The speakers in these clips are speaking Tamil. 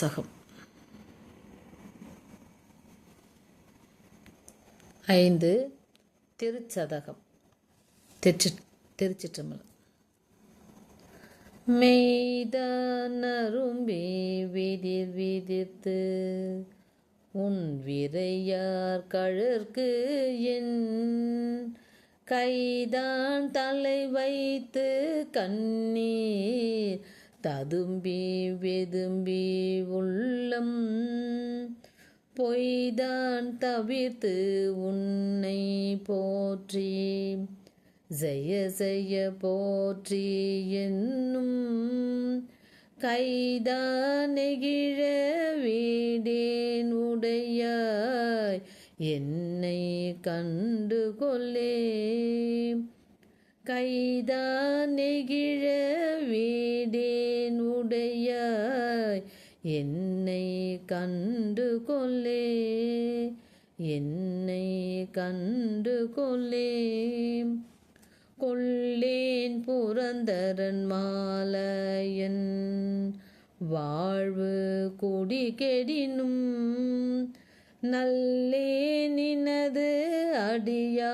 சகம் ஐந்து திருச்சதகம். திருச்சி திருச்சிற்றம்பலம். மெய்தானரும்பே விதிர் விதித்து உன் விரையார் கழற்கு என் கைதான் தலை வைத்து கண்ணீர் ததும்பி வெதும்பி உள்ளம் பொய்தான் தவிர்த்து உன்னை போற்றி. ஜெய ஜெய போற்றி என்னும் கைதான் நெகிழ வீடேன் உடையாய். என்னை கண்டு கொள்ளேன் கைதான் நெகிழ வீடேன் உடையாய். என்னை கண்டு கொள்ளே என்னை கண்டு கொள்ளே. கொள்ளேன் புரந்தரன் மாலையன் வாழ்வு குடி கெடினும். நல்லேனினது அடியாரோடு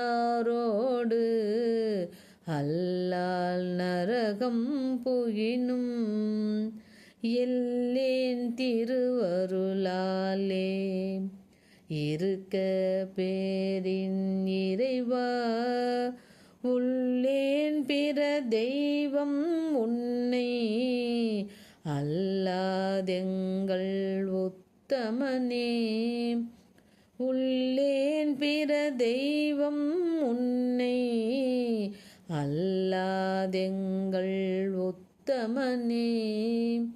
அல்லால் நரகம் புகினும். எல்லேன் திருவருளாலே. இருக்க பேரின் இறைவா. உள்ளேன் பிற தெய்வம் உன்னை. அல்லாதெங்கள் உத்தமனே. உள்ளேன் பிற தெய்வம் உன்னை. அல்லாதெங்கள் உத்தமனே.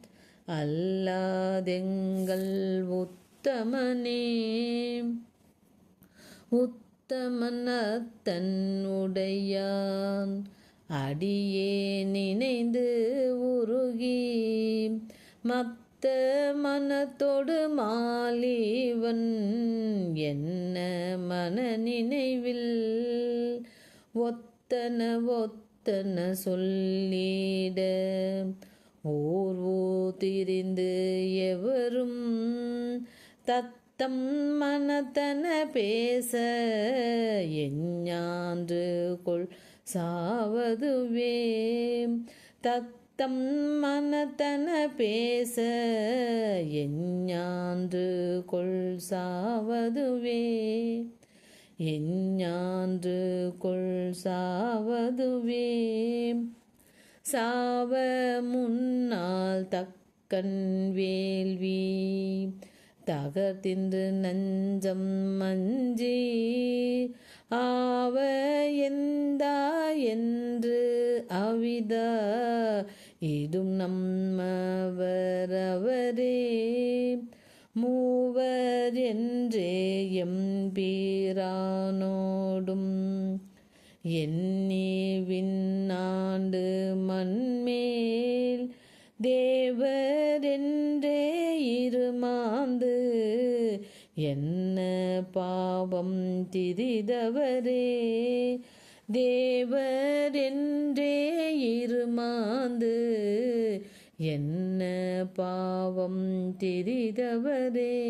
அல்லாதெங்கள் உத்தமனே. உத்தமனத்தன்னுடையான் அடியே நினைந்து உருகி. மத்த மனத்தோடு மாலிவன். என்ன மன நினைவில் ஒத்த ஒத்தன ஒத்தன சொல்லிட. ஊர்வூ திரிந்து எவரும் தத்தம் மனத்தன பேச எஞ்ஞான்று கொள் சாவதுவே. தத்தம் மனத்தன பேச எஞ்ஞான்று கொள் சாவதுவே. எஞ்ஞான்று கொள் சாவதுவே. சாவ முன்னால் தக்கன் வேள்வி. தகர்த்தின்று நஞ்சம் மஞ்சி. ஆவ எந்தா என்று அவிதா. இடும் நம்மவரவரே. மூவர் என்றே எம்பீரானோடும் எண்ணி விண்ணாண்டு மண்மேல் தேவர் என்றே இருமாந்து என்ன பாவம் திரிதவரே? தேவர் என்றே இருமாந்து என்ன பாவம் திரிதவரே?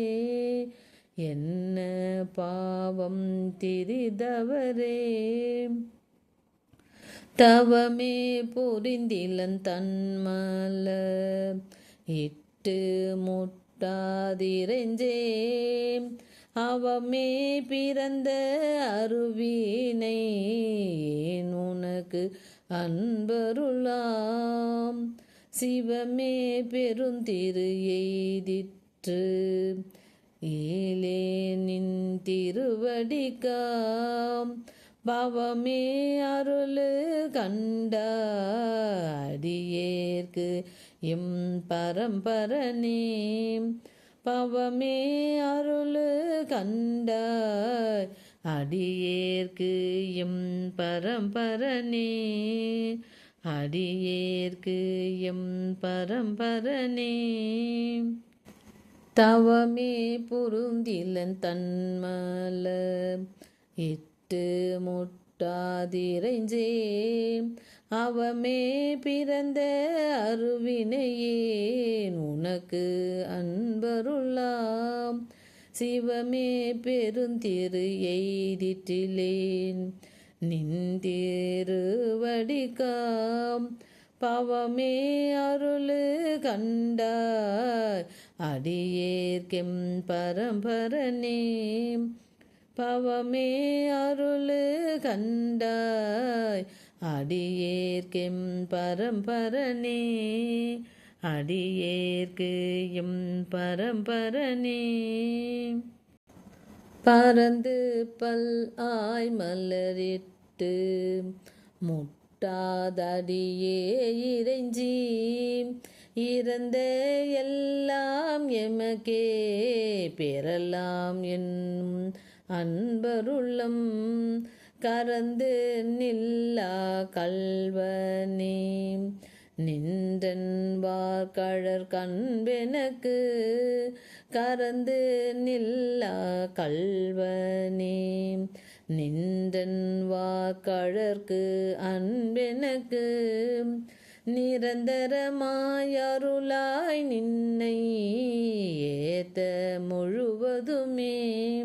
என்ன பாவம் திரிதவரே? தவமே புரிந்திலன் தன்மல இட்டு முட்டாதிரஞ்சே. அவமே பிறந்த அருவினை உனக்கு அன்பருளாம். சிவமே பெருந்திரு எய்திற்று. ஈலே நின் திருவடிக்காம் பவமே அருள் கண்ட அடியேற்கு எம் பரம்பரனே. பவமே அருள் கண்ட அடியேற்கு எம் பரம்பரனே. அடியேற்கு எம் பரம்பரனே. தவமே புருந்திலன் தன்மல இட்டு முட்டாதிரைஞ்சே. அவமே பிறந்த அருவினையேன் உனக்கு அன்பருள்ளாம் சிவமே பெருந்திரு எய்திட்டிலேன். நின்றிருவடிகாம் பவமே அருளு கண்டாய். அடியேற்கெம் பரம்பரனே. பவமே அருளு கண்டாய். அடியேற்கெம் பரம்பரனே. அடியேற்கு எம் பரம்பரனே. பறந்து பல் ஆய் மலரிட்டு முட்டாதடியே இறைஞ்சி இறந்த எல்லாம் எமக்கே பெறலாம் என்னும் அன்பருள்ளம். கறந்து நில்லா கல்வனே நின்றன்பார் கழற் கண்பெனக்கு கறந்து நில்லா கல்வனே நின்றன்வார் கழற்கு அன்பெனக்கு நிரந்தரமாயருளாய் நின்னை ஏத்த முழுவதுமே.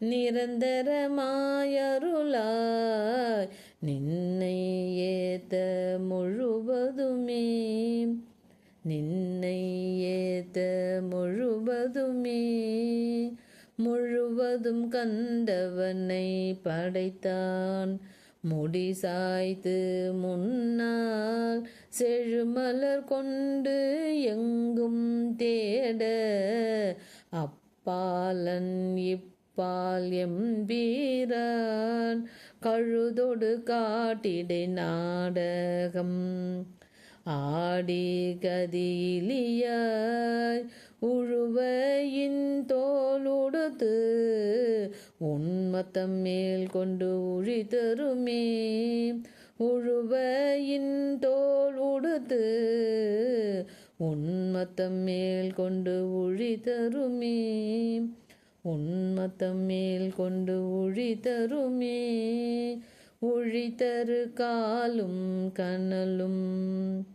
நிரந்தரமாயருளாய் நின்னை ஏத்த முழுவதுமே நின்னை ஏத்த முழுவதுமே முழுவதும் கண்டவனை படைத்தான். முடி சாய்த்து முன்னால் செழுமலர் கொண்டு எங்கும் தேட அப்பாலன் இப்பால் வீரன் கழுதொடு காட்டிடை நாடகம். ஆடி கதியிலியாய் உழுவையின் தோலுடுத்து உன்மத்தம் மேல் கொண்டு உழி தருமே. உழுவையின் தோல் உடுத்து உன்மத்தம் மேல் கொண்டு உழி தருமே. உன்மத்தம் மேல் கொண்டு ஒழி தருமே. ஒழி தரு காலும் கனலும்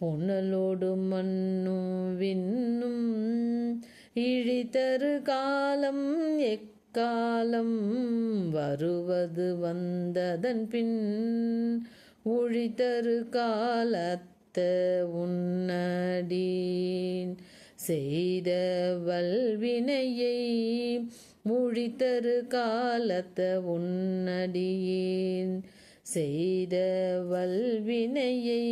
புனலோடு மண்ணும் விண்ணும். இழித்தரு காலம் எக்காலம் வருவது வந்ததன் பின் உழித்தரு காலத்த உன்னடீன் செய்த வல்வினையை முழித்தரு காலத்த உன்னடியேன். செய்த வல்வினையை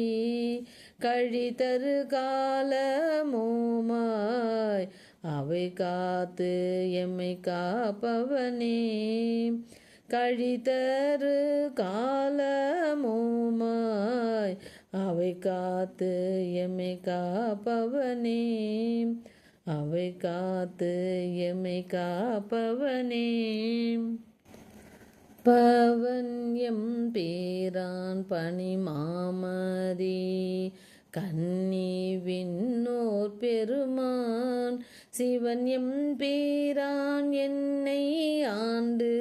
கழித்தரு காலமோமாய் அவை காத்து எம்மை காப்பவனே. கழித்தரு காலமோமாய் அவை காத்து எம்மை காப்பவனே. அவை காத்து எம்மை காப்பவனே. பவன் எம் பேரான் பனி மாமதி கன்னி விண்ணோர் பெருமான். சிவன் எம் பேரான் என்னை ஆண்டு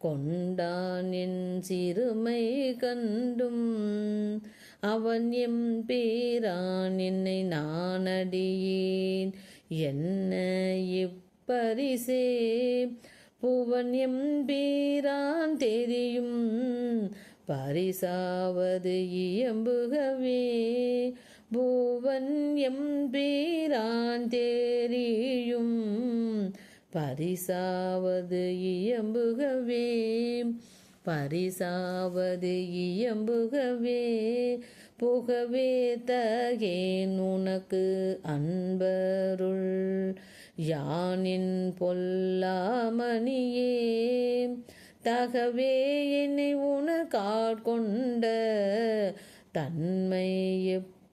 கொண்டானின் சிறுமை கண்டும். அவன் எம் பேரான் என்னை நானடியேன். என்ன இப்பரிசே? புவன் எம் பேரான் தெரியும். பரிசாவது இயம்புகவே. பூவன் எம் பேரான் தெரியும். பரிசாவது இயம்புகவே பரிசாவது இயம்புகவே புகவே தகேன் உனக்கு அன்பருள். யானின் பொல்லாமணியே தகவே என்னை உனக்காட்கொண்ட தன்மை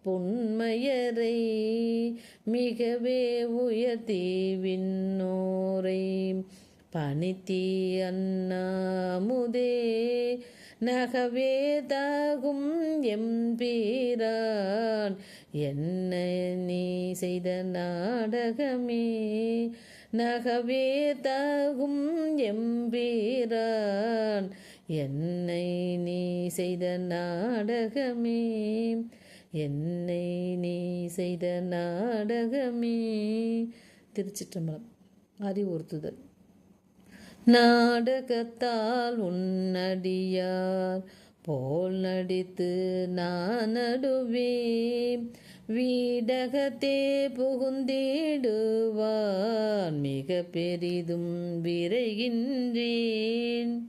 புன்மையரை மிகவே உயர்த்தி விண்ணோரை பணித்தி அண்ணாமுதே. நகவே தாகும் எம்பீரான் என்ன நீ செய்த நாடகமே. நகவே தாகும் எம்பீரான் என்னை நீ செய்த நாடகமே. என்னை நீ செய்த நாடகமே. திருச்சிற்றம்பலம். அறிவுறுத்துதல். நாடகத்தால் உன்னடியார் போல் நடித்து நான் நடுவேன். வீடகத்தே புகுந்திடுவான் மிக பெரிதும் விரைகின்றேன்.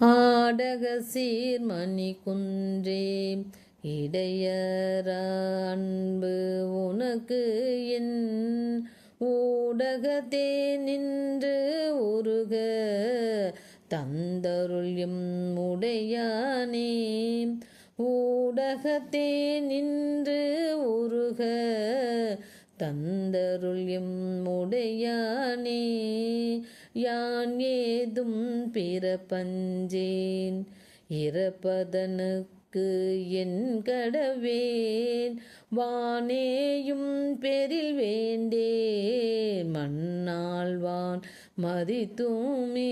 ஆடக சீர்மணி குன்றே இடையற அன்பு உனக்கு என் ஊடகத்தே நின்று உருக தந்தருள்யம் உடையானே. ஊடகத்தே நின்று உருக தந்தருள்யம் உடையானே. யான் ஏதும் பிறப்பஞ்சேன் இறப்பதனுக்கு என் கடவேன் வானேயும் பெரில் வேண்டேன் மண்ணாழ்வான் மதித்துமீரேன்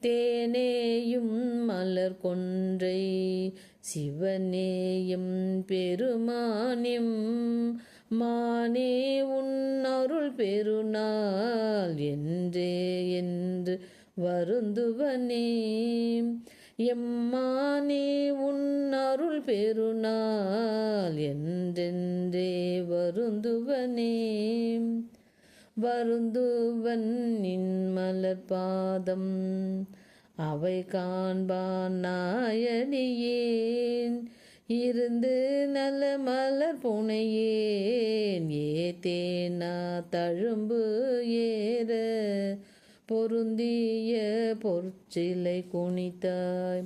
தேனேயும் மலர் கொன்றை சிவனேயும் பெருமானிம் மானே உன் அருள் பெருநாள் என்றே என்று வருந்துவனே எம்மானே உன்னருள் பெருநாள் என்றென்றே வருந்துவனே. வருந்துவன் நின் மலர் பாதம் அவை காண்பான் நாயனியேன். இருந்து நல்ல மலர் புனையேன் ஏத்தேனா தழும்பு ஏற. பொருந்திய பொற்சிலை குனித்தாய்.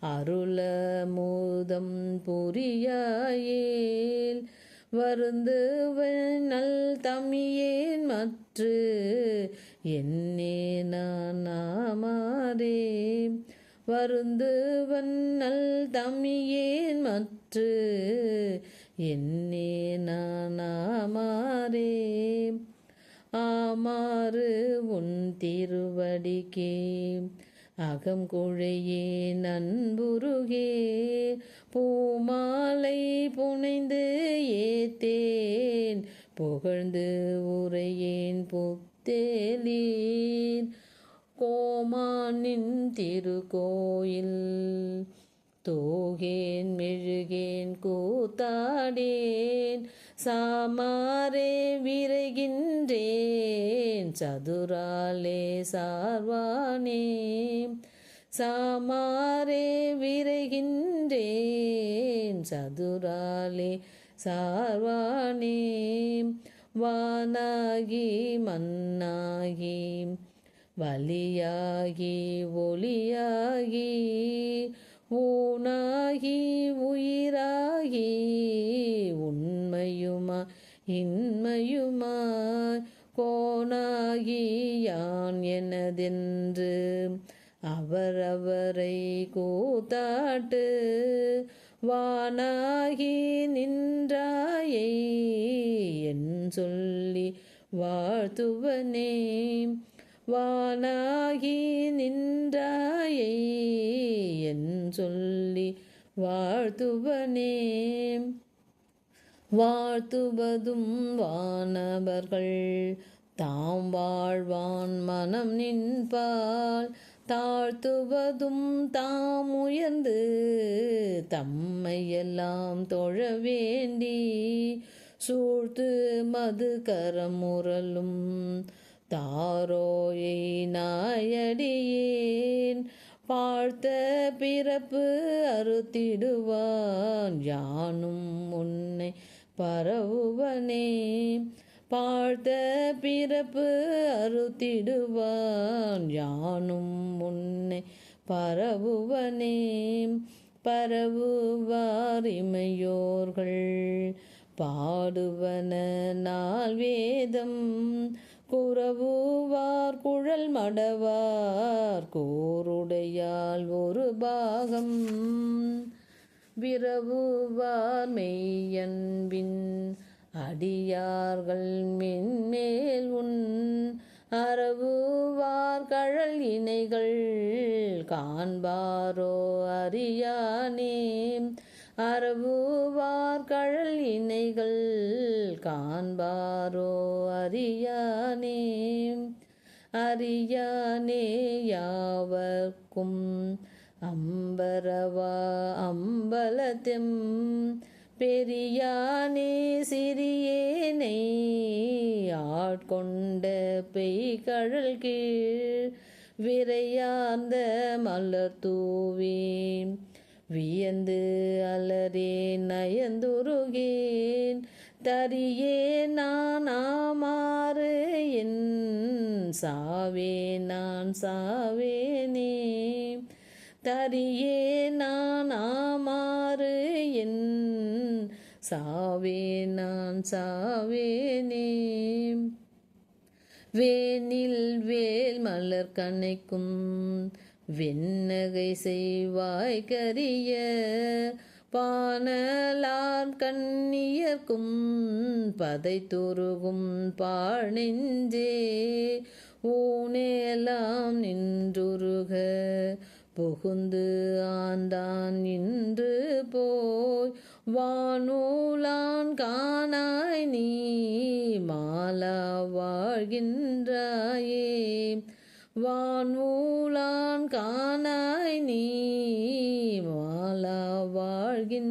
அருள மூதம் புரியாயேல். வருந்துவன் நல் தமியேன் மற்று. என்னே நான் நாமாரே வருந்துவன் நல் தமியேன் மற்று. என்னே நான் நாமாரே ஆமாறு உன் திருவடிக்கே. அகம் குழையே நண்புருகே. பூமாலை புனைந்து ஏத்தேன். புகழ்ந்து உரையேன் புத்தேலீர். கோமானின் திருக்கோயில். தோகேன் மெழுகேன் கூத்தாடேன். சாமாரே விரைகின்றேன். சதுராலே சார்வானே. சாமாரே விரைகின்றேன். சதுராலே சார்வானே. வானாகி மண்ணாகி வலியாகி ஒளியாகி ஊனாகி உயிராகி உன் இன்மையுமாய் கோனாகி யான் எனதென்று அவரவரை கூத்தாட்டு வானாகி நின்றாயை என் சொல்லி வாழ்த்துவனே. வானாகி நின்றாயை என் சொல்லி வாழ்த்துவனே. வாழ்த்துவதும் வானவர்கள். தாம் வாழ்வான் மனம் நின்பால். தாழ்த்துவதும் தாம் உயர்ந்து தம்மையெல்லாம் தொழ வேண்டி. சூழ்த்து மது கரமுரலும் தாரோயை நாயடியேன். பார்த்த பிறப்பு அறுத்திடுவான் யானும் உன்னை பரவுவனே. பார்த்த பிறப்பு அறுத்திடுவான். யானும் முன்னே பரவுவனே. பரவுவாரிமையோர்கள் பாடுவன நாள் வேதம். குறவுவார் குழல் மடவார். கோருடையால் ஒரு பாகம். விரவுவார் மெய்யன்பின் அடியார்கள் மின்மேல் உன் அறவுவார் கழல் இணைகள் காண்பாரோ அறியானே. அறவுவார் கழல் இணைகள் காண்பாரோ அறியானே. அறியானே யாவர்க்கும் அம்பரவா அம்பலத்தெம் பெரியானே சிறியேனை ஆட்கொண்ட பெய்கழல் கீழ் விரையார்ந்த மலர் தூவேன். வியந்து அலறேன் நயந்துருகேன். தரியே நான் ஆமாறு என் சாவே நான் சாவேனே. தரியே நான் ஆமாறு என் சாவே நான் சாவேனே. வேனில் வேல் மலர் கண்ணைக்கும் வெண்ணகை செய்வாய் கரிய பானலார் கண்ணியர்க்கும் பதை துருகும் பாழ்நெஞ்சே. ஊனேலாம் நின்றுருக புகுந்து ஆந்தான் இன்று போய் வானூலான் காணாய் நீ மாலா வாழ்கின்றாயே. வானூலான் காணாய் நீ மாலா வாழ்கின்றாயே.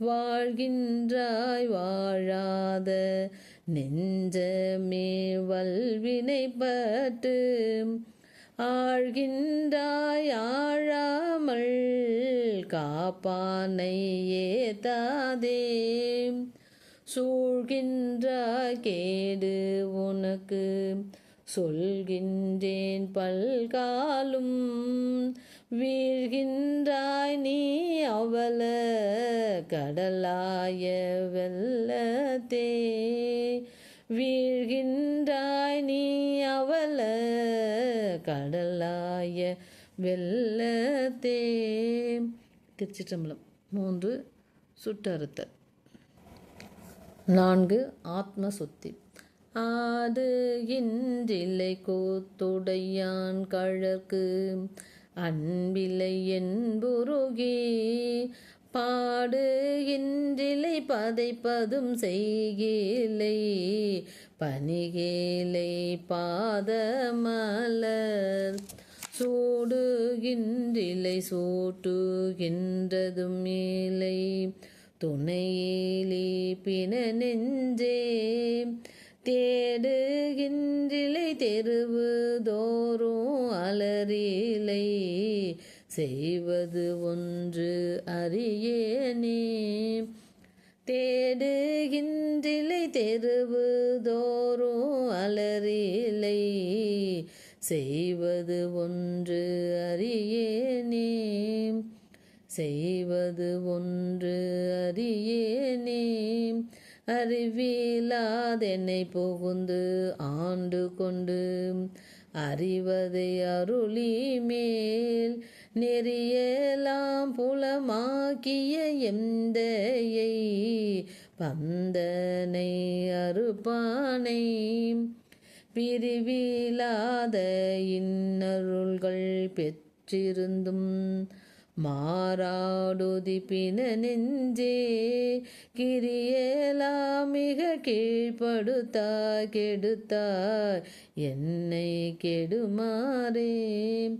வாழ்கின்றாய் வாழாத நெஞ்சமே வல்வினைப்பட்டு ஆழ்கின்றாய் ஆழாமல் காப்பானை ஏதாதே சூழ்கின்றாய் கேடு உனக்கு சொல்கின்றேன் பல்காலும். வீழ்கின்றாய் நீ அவல கடலாய வெள்ளத்தே வீழ்கின்றாய் நீ அவல வெள்ளத்தே. திருச்சிற்றம்பலம். மூன்று சுட்டறுத்தல். நான்கு ஆத்ம சுத்தி ஆடு இன்றில்லை கூத்துடையான் கழற்கு. அன்பிலை என்புருகே. பாடு இன்றிலை பதைப்பதும் செய்கிலை பனிகேலை பாதமலர். சோடுகின்றிலை சோட்டுகின்றதும் இல்லை. துணையிலே பின நெஞ்சே தேடுகின்றிலை தெருவு தோறும் அலறிலை. செய்வது ஒன்று அறியேனே. தேடுகின்றிலை தெருவு தோறும் அலறிலை. செய்வது ஒன்று அறியேனே. செய்வது ஒன்று அறியேனே. அறிவிலாதென்னை புகுந்து ஆண்டு கொண்டு அறிவதை அருளி மேல் நெறியலாம் புலமாக்கிய எந்தையை பந்தனை அறுப்பானை. பிரிவிலாத இன்னருள்கள் பெற்றிருந்தும் மாறாடுதி பின நெஞ்சே கிரியலாம் மிக கீழ்படுத்தா கெடுத்தாய் என்னை கெடுமாறே.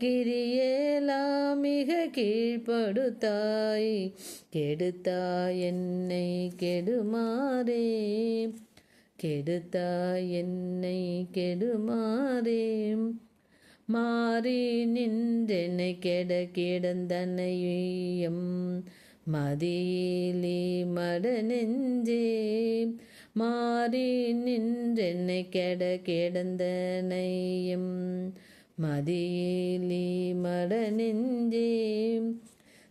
கிரியலாம் மிக கீழ்படுத்தாய் கெடுத்தாய் என்னை கெடுமாறே. கெடுத்தாய் என்னை கெடுமாறே? மாறி நின்றெனை கெட கிடந்தனையும் மதியிலே மட நெஞ்சே மாறி நின்றெனை கெட கிடந்தனையும் மதியிலே மட நெஞ்சே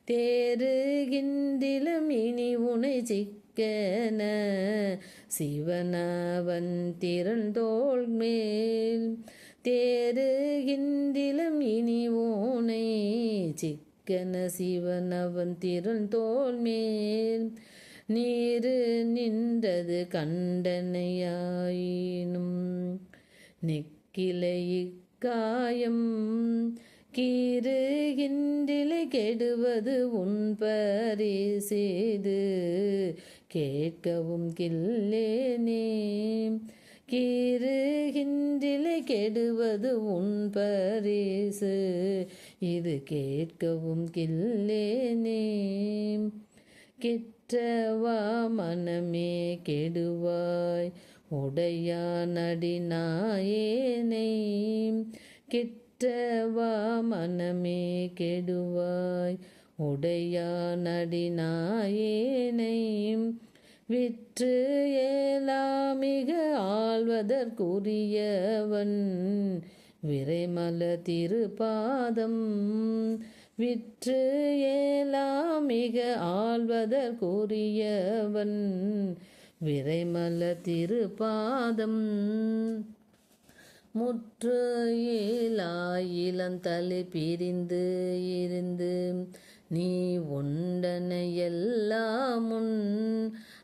தேறுகின்றிலும் இனி உனை சிக்கன சிவனவன் திறந்தோள் மேல் தேறுகின்றிலும் இனி ஓனை சிக்கன சிவனவன் திறந்தோள் மேல் நீரு நின்றது கண்டனையாயினும் நிக்க கிளையிக்காயம் கீறுகின்றிலை கெடுவது உன் பரிசேது கேட்கவும் கில்லேனே. கீறுகின்றிலை கெடுவது உன் பரிசு. இது கேட்கவும் கில்லேனே. கெட்டவா மனமே கெடுவாய். உடையானடி நாயேனை. கெட்டவா மனமே கெடுவாய். உடையானடி விற்று ஏலாமிக ஆழ்வதற்குரியவன் விரைமல திருப்பாதம். விற்று ஏலாமிக ஆழ்வதற்குரியவன் விரைமல திருப்பாதம். முற்று இளந்தலை பிரிந்து இருந்து நீ உண்டனையெல்லாமுன்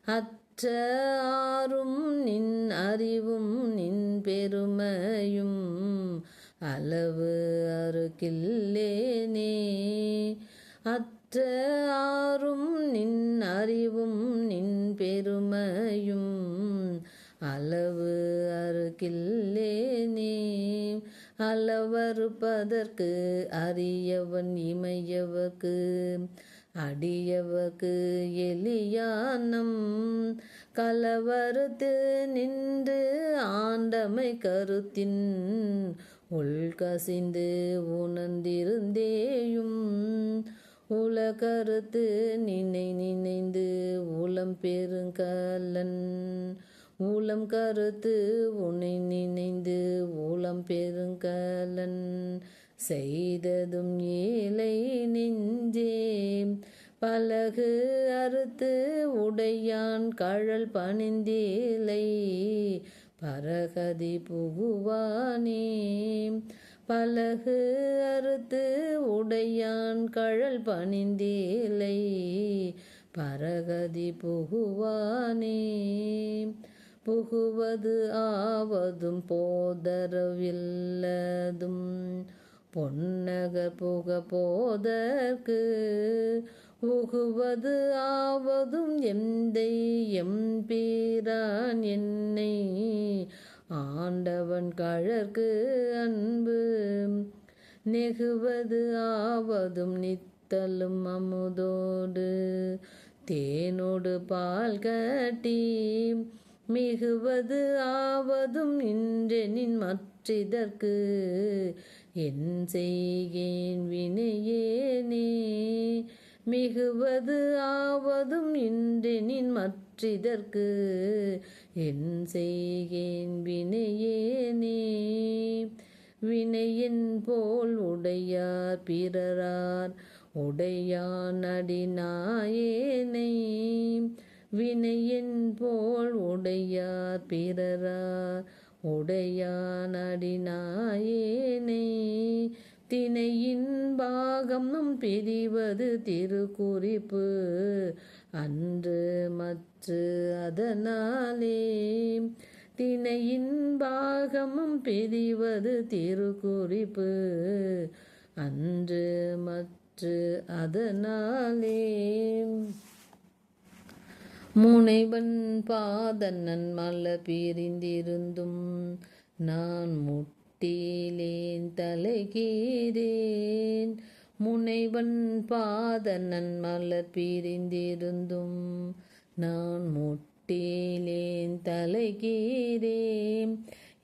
அற்ற ஆறும் நின் அறிவும் நின் பெருமையும் அளவு அருகில்லேனே. அற்ற ஆறும் நின் அறிவும் நின் பெருமையும் அளவு அருகில்லேனே. அளவறுப்பதற்கு அரியவன் இமையவர்க்கு அடியவர்க்கு எலியானம். கலவரத்து நின்று ஆண்டமை கருத்தின் உள்கசிந்து உணர்ந்திருந்தேயும். உலகருத்து நினை நினைந்து உளம் பெருங்கலன் ஊலம் கருத்து உன்னை நினைந்து ஊலம் பெருங்கலன் செய்ததும் ஏழை நெஞ்சே. பலகு அறுத்து உடையான் கழல் பணிந்தேலை பரகதி புகுவானே. பலகு அறுத்து உடையான் கழல் பணிந்தேலை பரகதி புகுவானே. புகுவது ஆவதும் போதரவில்லதும். பொன்னகர் புக போதற்கு புகுவது ஆவதும் எந்தை எம்பீரான் என்னை. ஆண்டவன் கழற்கு அன்பு நெகுவது ஆவதும் நித்தலும் அமுதோடு. தேனோடு பால் கட்டி மிகுவது ஆவதும் இன்றெனின் மற்றிதற்கு. என் செய்கேன் வினையேனே. மிகுவது ஆவதும் இன்றெனின் மற்றிதற்கு. என் செய்கேன் வினையேனே. வினையின் போல் உடையார் பிறரார். உடையான் அடிநாயேனை. வினையின் போல் உடையார் பிறரார். உடையான் அடிநாயேனை தினையின் பாகம் நம் பிரிவது திருக்குறிப்பு. அன்று மற்று அதனாலே தினையின் பாகமும் பிரிவது திருக்குறிப்பு. அன்று மற்று அதனாலே முனைவன் பாதன்னன் மலர் பிரிந்திருந்தும் நான் முட்டிலேன் தலைகீரேன் முனைவன் பாதன்னன் மலர் பிரிந்திருந்தும் நான் முட்டிலேன் தலைகீரேன்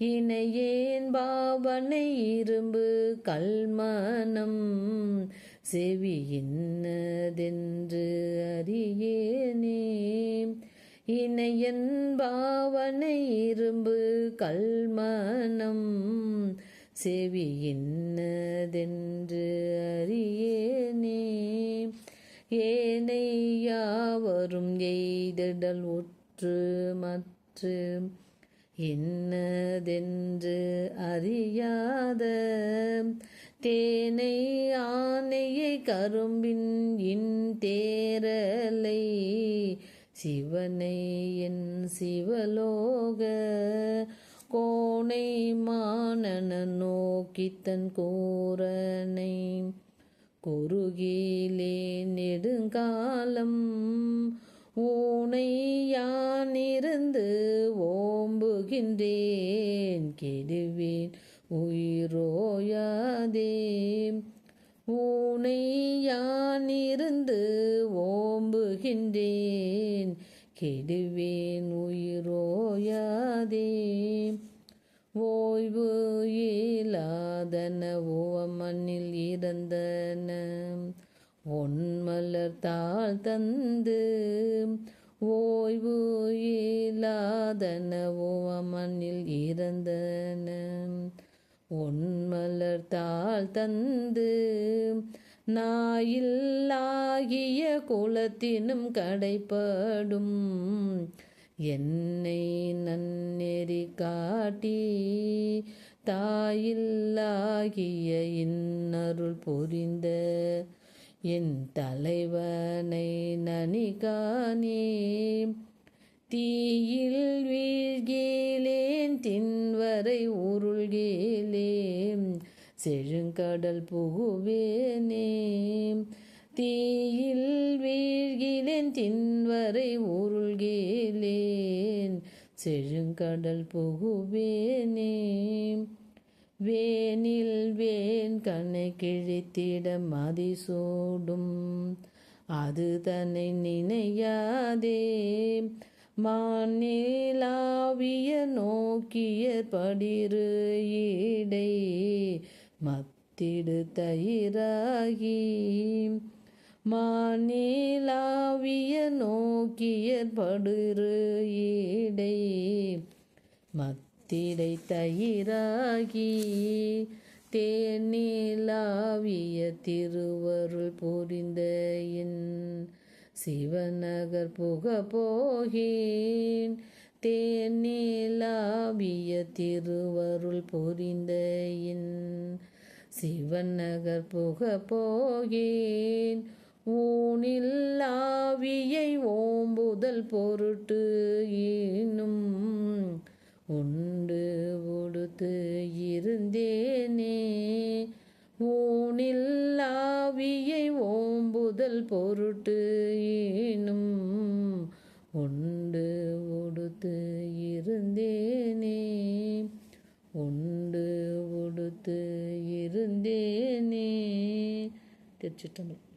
இணையேன் பாவனை இரும்பு கல்மனம் செவி இன்னதென்று அறியேனே. இணையன்பாவனை இரும்பு கல்மனம் செவி இன்னதென்று அறியேனே. ஏனை யாவரும் எய்திடல் ஒற்று மற்று இன்னதென்று அறியாத தேனை ஆனையை கரும்பின் இன் தேரலை சிவனை என் சிவலோக கோணை மானன நோக்கித்தன் கூரனை குறுகிலே நெடுங்காலம் ஊனை யானிருந்து ஓம்புகின்றேன் கெடுவேன் உயிரோயாதே. ஊனை யானிருந்து ஓம்புகின்றேன். கெடுவேன் உயிரோயாதே. ஓய்வு இல்லாதன மண்ணில் இறந்தன. ஒன்மலர் தாழ் தந்து ஓய்வு இல்லாதன மண்ணில் இறந்தன. ஒன்மலர் தந்து நாயில்லாகிய குலத்தினும் கடைப்படும். என்னை நன்னெறி காட்டி தாயில்லாகிய இன்னருள் புரிந்த என் தலைவனை நனிகானே தீயில் வீழ்கே தின்வரை உருள்கேலேன் செழுங்கடல் புகுவேனே. தீயில் வீழ்கிலேன் தின்வரை உருள்கேலேன் செழுங்கடல் புகுவேனே. வேனில் வேன் கண்ணை கிழித்திட மதிசூடும் அது தன்னை நினையாதே. மாநிலாவிய நோக்கிய படிரு ஈடை மத்திடு தயிராகி மாநிலாவிய நோக்கிய படுரு ஈடை மத்திடை தயிராகி தேனிலாவிய திருவருள் புரிந்த என் சிவநகர் புக போகேன். தேனிலாவிய திருவருள் புரிந்த சிவநகர் புக போகேன். ஊனில்லாவியை ஓம்புதல் பொருட்டு இன்னும் உண்டு உடுத்து இருந்தேனே. ஊனில்லாவியை ஓம்புதல் பொருட்டு இன்னும் உண்டு உடுத்து இருந்தேனே. உண்டு உடுத்து இருந்தேனே. திருச்சிட்டம்பலம்